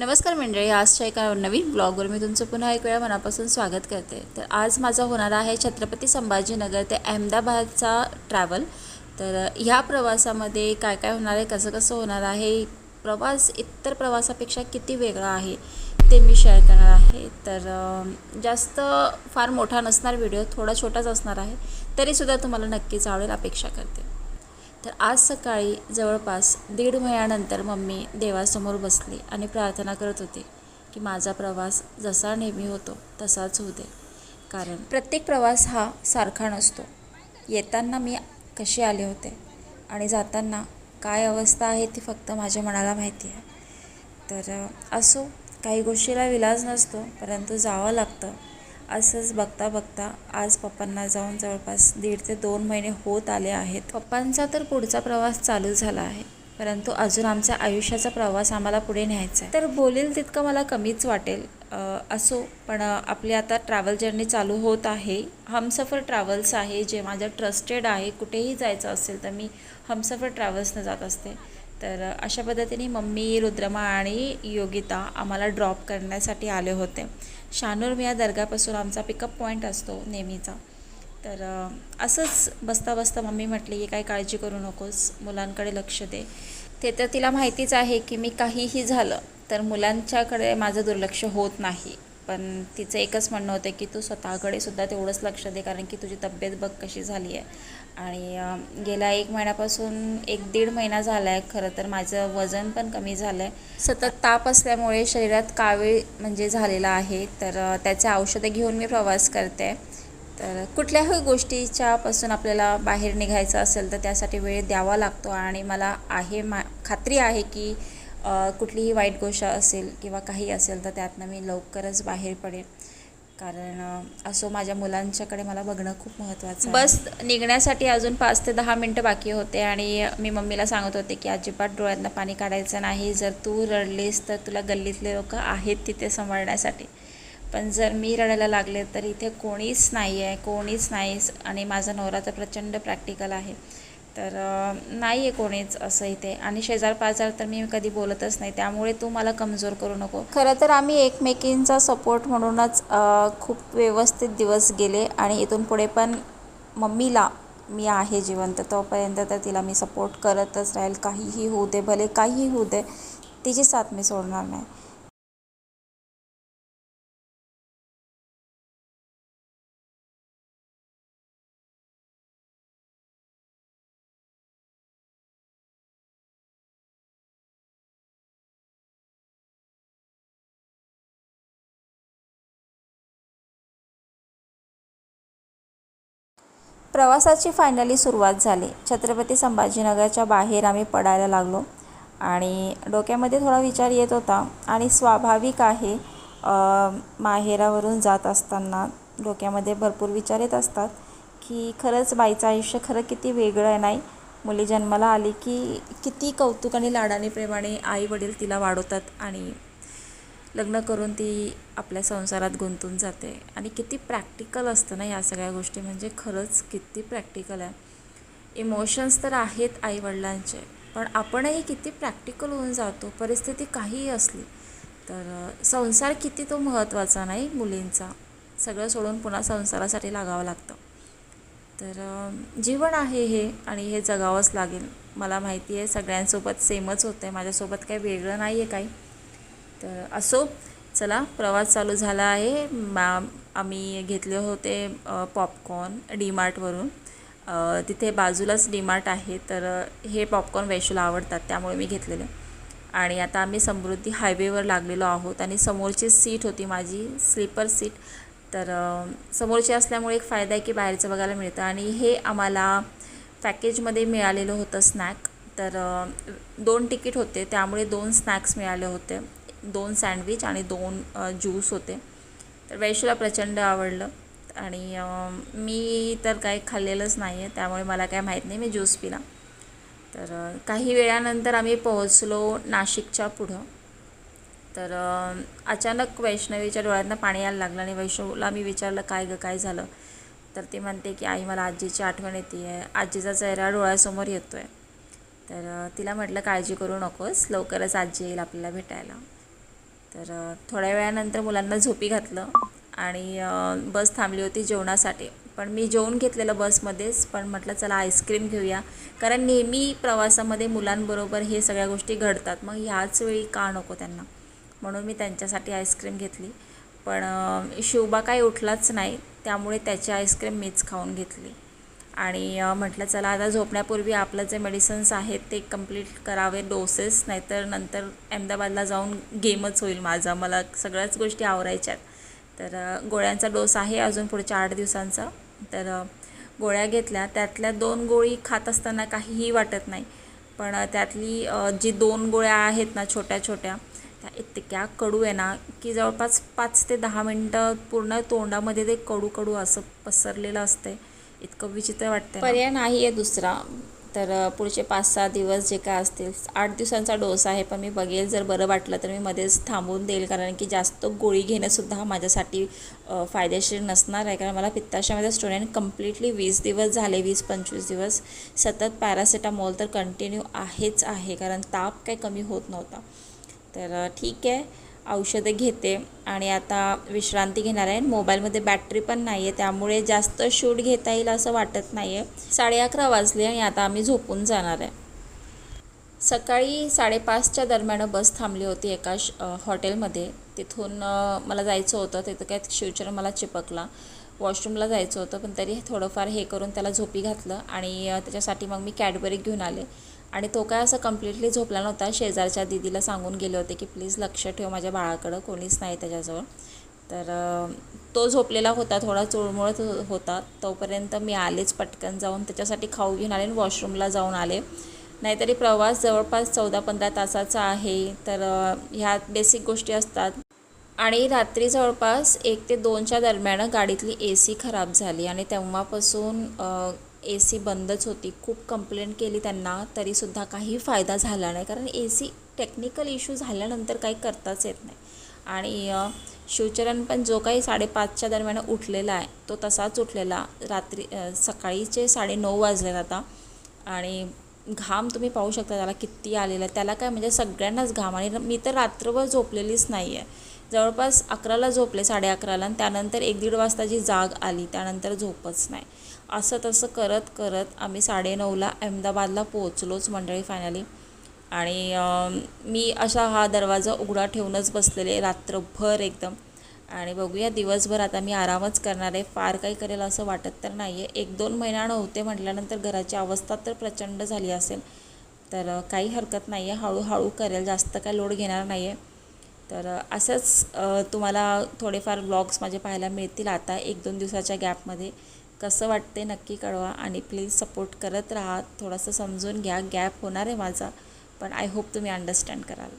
नमस्कार मंडळी आजच्या एका नवीन ब्लॉगवर मी तुमचं पुन्हा एक वेळा मनापासून स्वागत करते. तर आज माझा होणार आहे छत्रपती संभाजीनगर ते अहमदाबादचा ट्रॅव्हल तर ह्या प्रवासामध्ये काय काय होणार आहे कसं कसं होणार आहे प्रवास इतर प्रवासापेक्षा किती वेगळा आहे ते मी शेअर करणार आहे. तर जास्त फार मोठा नसणार व्हिडिओ थोडा छोटाच असणार आहे तरीसुद्धा तुम्हाला नक्कीच आवडेल अपेक्षा करते. तर आज सकाळी जवळपास दीड महिन्यानंतर मम्मी देवासमोर बसली आणि प्रार्थना करत होती की माझा प्रवास जसा नेहमी होतो तसाच होऊ दे. कारण प्रत्येक प्रवास हा सारखा नसतो. येताना मी कसे आले होते आणि जाताना काय अवस्था आहे ती फक्त माझ्या मनाला माहिती आहे. तर असो काही गोष्टीला विलाज नसतो परंतु जावं लागतं. असंच बघता बघता आज पप्पांना जाऊन जवळपास दीड ते दोन महिने होत आले आहेत. पप्पांचा तर पुढचा प्रवास चालू झाला आहे. परंतु अजून आमच्या आयुष्याचा प्रवास आम्हाला पुढे न्यायचा आहे. तर बोलेल तितकं मला कमीच वाटेल असो पण आपली आता ट्रॅव्हल जर्नी चालू होत आहे. हमसफर ट्रॅव्हल्स आहे. जे माझं ट्रस्टेड आहे कुठेही जायचं असेल तर मी हमसफर ट्रॅव्हल्सनं जात असते. तर अशा पद्धतीने मम्मी रुद्रमा आणि योगिता आम्हाला ड्रॉप करण्यासाठी आले होते. शानूर मिया दर्गापासून आमचा पिकअप पॉईंट असतो नेहमीचा. तर असंच बसता बसता मम्मी म्हटली की काही काळजी करू नकोस मुलांकडे लक्ष दे. ते तर तिला माहितीच आहे की मी काहीही झालं तर मुलांच्याकडे माझं दुर्लक्ष होत नाही. पण तिचं एकच म्हणणं होतं की तू स्वतःकडे सुद्धा तेवढंच लक्ष दे कारण की तुझी तब्येत बघ कशी झाली आहे. आणि गेल्या एक महिन्यापासून एक दीड महिना झाला आहे खरं तर माझं वजन पण कमी झालं आहे सतत ताप असल्यामुळे शरीरात कावीळ म्हणजे झालेला आहे तर त्याचे औषधं घेऊन मी प्रवास करते. तर कुठल्याही गोष्टीच्यापासून आपल्याला बाहेर निघायचं असेल तर त्यासाठी वेळ द्यावा लागतो. आणि मला आहे मा खात्री आहे की कुठलीही वाईट गोष्ट असेल किंवा काही असेल तर त्यातनं मी लवकरच बाहेर पडेन. कारण असो माझ्या मुलांच्याकडे मला बघणं खूप महत्त्वाचं बस निघण्यासाठी अजून पाच ते दहा मिनटं बाकी होते आणि मी मम्मीला सांगत होते की अजिबात डोळ्यातनं पाणी काढायचं नाही. जर तू रडलीस तर तुला गल्लीतले लोक आहेत तिथे सांभाळण्यासाठी. पण जर मी रडायला लागले तर इथे कोणीच नाही आहे कोणीच नाही आणि माझा नवरा तर प्रचंड प्रॅक्टिकल आहे. तर नाही आहे कोणीच असं इथे. आणि शेजार पाजार तर मी कधी बोलतच नाही त्यामुळे तू मला कमजोर करू नको. खरं तर आम्ही एकमेकींचा सपोर्ट म्हणूनच खूप व्यवस्थित दिवस गेले आणि इथून पुढे पण मम्मीला मी आहे जिवंत. तोपर्यंत तर तिला मी सपोर्ट करतच राहील. काहीही होऊ दे भले काहीही होऊ दे तिची साथ मी सोडणार नाही. प्रवासाची फायनली सुरुवात झाली. छत्रपती संभाजीनगरच्या बाहेर आम्ही पडायला लागलो आणि डोक्यामध्ये थोडा विचार येत होता आणि स्वाभाविक आहे माहेरावरून जात असताना डोक्यामध्ये भरपूर विचार येत असतात की खरंच बाईचं आयुष्य खरं किती वेगळं आहे नाही? मुली जन्माला आली की किती कौतुक आणि लाडाने प्रेमाने आई वडील तिला वाढवतात आणि लग्न करून ती आपल्या संसारात गुंतून जाते. आणि किती प्रॅक्टिकल असतं ना या सगळ्या गोष्टी. म्हणजे खरंच किती प्रॅक्टिकल आहे. इमोशन्स तर आहेत आईवडिलांचे पण आपणही किती प्रॅक्टिकल होऊन जातो. परिस्थिती काहीही असली तर संसार किती तो महत्त्वाचा नाही मुलींचा. सगळं सोडून पुन्हा संसारासाठी लागावं लागतं. तर जीवन आहे हे आणि हे जगावंच लागेल. मला माहिती आहे सगळ्यांसोबत सेमच होतं आहे माझ्यासोबत काही वेगळं नाही आहे काही. तर असो चला प्रवास चालू झाला आहे. मा आम्ही घेतले होते पॉपकॉर्न डीमार्टवरून तिथे बाजूलाच डीमार्ट आहे तर हे पॉपकॉर्न वैशूला आवडतात त्यामुळे मी घेतलेलं. आणि आता आम्ही समृद्धी हायवेवर लागलेलो आहोत आणि समोरची सीट होती माझी स्लीपर सीट तर समोरची असल्यामुळे एक फायदा आहे की बाहेरचं बघायला मिळतं. आणि हे आम्हाला पॅकेजमध्ये मिळालेलं होतं स्नॅक तर दोन तिकीट होते त्यामुळे दोन स्नॅक्स मिळाले होते. दोन सँडविच आणि दोन ज्यूस होते. तर वैशूला प्रचंड आवडलं आणि मी तर काही खाल्लेलंच नाही आहे त्यामुळे मला काय माहीत नाही मी ज्यूस पिला. तर काही वेळानंतर आम्ही पोहोचलो नाशिकच्या पुढं. तर अचानक वैष्णवीच्या डोळ्यातनं पाणी यायला लागलं आणि वैष्णवला मी विचारलं काय गं काय झालं? तर ती म्हणते की आई मला आजीची आठवण येते आहे आजीचा चेहरा डोळ्यासमोर येतो आहे तर तिला म्हटलं काळजी करू नकोस. लवकरच आजी येईल आपल्याला भेटायला. तर थोड्या वेळानंतर मुलांना झोपी घातलं आणि बस थांबली होती जेवणासाठी. पण मी जेवून घेतलेलं बसमध्येच पण म्हटलं चला आईस्क्रीम घेऊया. कारण नेहमी प्रवासामध्ये मुलांबरोबर हे सगळ्या गोष्टी घडतात. मग ह्याच वेळी का नको त्यांना? म्हणून मी त्यांच्यासाठी आईस्क्रीम घेतली. पण शिवबा काही उठलाच नाही. त्यामुळे त्याची आईस्क्रीम मीच खाऊन घेतली. आणि म्हटलं चला आता झोपण्यापूर्वी आपलं जे मेडिसन्स आहेत ते कंप्लीट करावे डोसेस नाहीतर नंतर अहमदाबादला जाऊन गेमच होईल माझा. मला सगळ्याच गोष्टी आवरायच्यात तर गोळ्यांचा डोस आहे अजून पुढच्या आठ दिवसांचा. तर गोळ्या घेतल्या. त्यातल्या दोन गोळी खात असताना काहीही वाटत नाही. पण त्यातली जी दोन गोळ्या आहेत ना छोट्या छोट्या त्या इतक्या कडू आहे ना की जवळपास पाच ते दहा मिनटं पूर्ण तोंडामध्ये ते कडू कडू असं पसरलेलं असते इतकं विचित्र वाटतं पर्याय नाही आहे दुसरा. तर पुढचे पाच सहा दिवस जे काय असतील आठ दिवसांचा डोस आहे पण मी बघेल. जर बरं वाटलं तर मी मध्येच थांबवून देईल कारण की जास्त गोळी घेणंसुद्धा माझ्यासाठी फायदेशीर नसणार आहे. कारण मला पित्ताशामध्ये स्टुडंट कम्प्लिटली वीस दिवस झाले वीस पंचवीस दिवस. सतत पॅरासिटामॉल तर कंटिन्यू आहेच आहे कारण ताप काही कमी होत नव्हता. तर ठीक आहे. औषधं घेते आणि आता विश्रांती घेणार आहे. मोबाईलमध्ये बॅटरी पण नाही आहे त्यामुळे जास्त शूट घेता येईल असं वाटत नाही आहे साडे अकरा वाजले आणि आता आम्ही झोपून जाणार आहे. सकाळी साडेपाचच्या दरम्यान बस थांबली होती एका श हॉटेलमध्ये. तिथून मला जायचं होतं तिथं काय फ्युचर मला चिपकला. वॉशरूमला जायचं होतं पण तरी थोडंफार हे करून त्याला झोपी घातलं आणि त्याच्यासाठी मग मी कॅडबरी घेऊन आले. आणि तो काय असं कम्प्लिटली झोपला नव्हता. शेजारच्या दिदीला सांगून गेले होते की प्लीज लक्ष ठेव माझ्या बाळाकडं कोणीच नाही त्याच्याजवळ. तर तो झोपलेला होता थोडा चुळमुळत होता. तोपर्यंत मी आलेच पटकन जाऊन त्याच्यासाठी खाऊ घेऊन आले आणि वॉशरूमला जाऊन आले. नाहीतरी प्रवास जवळपास चौदा पंधरा तासाचा आहे. तर ह्या बेसिक गोष्टी असतात. आणि रात्री जवळपास एक ते दोनच्या दरम्यान गाडीतली ए सी खराब झाली आणि तेव्हापासून ए सी बंदच होती. खूप कंप्लेंट केली त्यांना तरीसुद्धा काही फायदा झाला नाही. कारण ए सी टेक्निकल इश्यू झाल्यानंतर काही करताच येत नाही. आणि शिवचरण पण जो काही साडेपाचच्या दरम्यान उठलेला आहे तो तसाच उठलेला. रात्री सकाळीचे सकाळीचे साडेनऊ वाजलेत आता. आणि घाम तुम्ही पाहू शकता त्याला किती आलेला आहे. त्याला काय म्हणजे सगळ्यांनाच घाम. आणि मी तर रात्रभर झोपलेलीच नाही आहे जवळपास अकराला झोपले साडे अकराला आणि त्यानंतर एक दीड वाजताची जाग आली. त्यानंतर झोपच नाही. असं तसं करत करत आम्ही साडेनऊला अहमदाबादला पोहोचलोच मंडळी फायनली आणि मी असा हा दरवाजा उघडा ठेवूनच बसलेले रात्रभर एकदम. आणि बघूया दिवसभर आता मी आरामच करणार आहे. फार काही करेल असं वाटत तर नाही आहे एक दोन महिना नव्हते म्हटल्यानंतर घराची अवस्था तर प्रचंड झाली असेल. तर काही हरकत नाही आहे हळूहळू करेल. जास्त काय लोड घेणार नाही आहे तर असंच तुम्हाला थोडेफार ब्लॉग्स माझे पाहायला मिळतील आता एक दोन दिवसाच्या गॅपमध्ये कसं वाटते नक्की कळवा आणि प्लीज सपोर्ट करत राहा. थोडंसं समजून घ्या. गॅप होणार आहे माझा पण आय होप तुम्ही अंडरस्टँड कराल.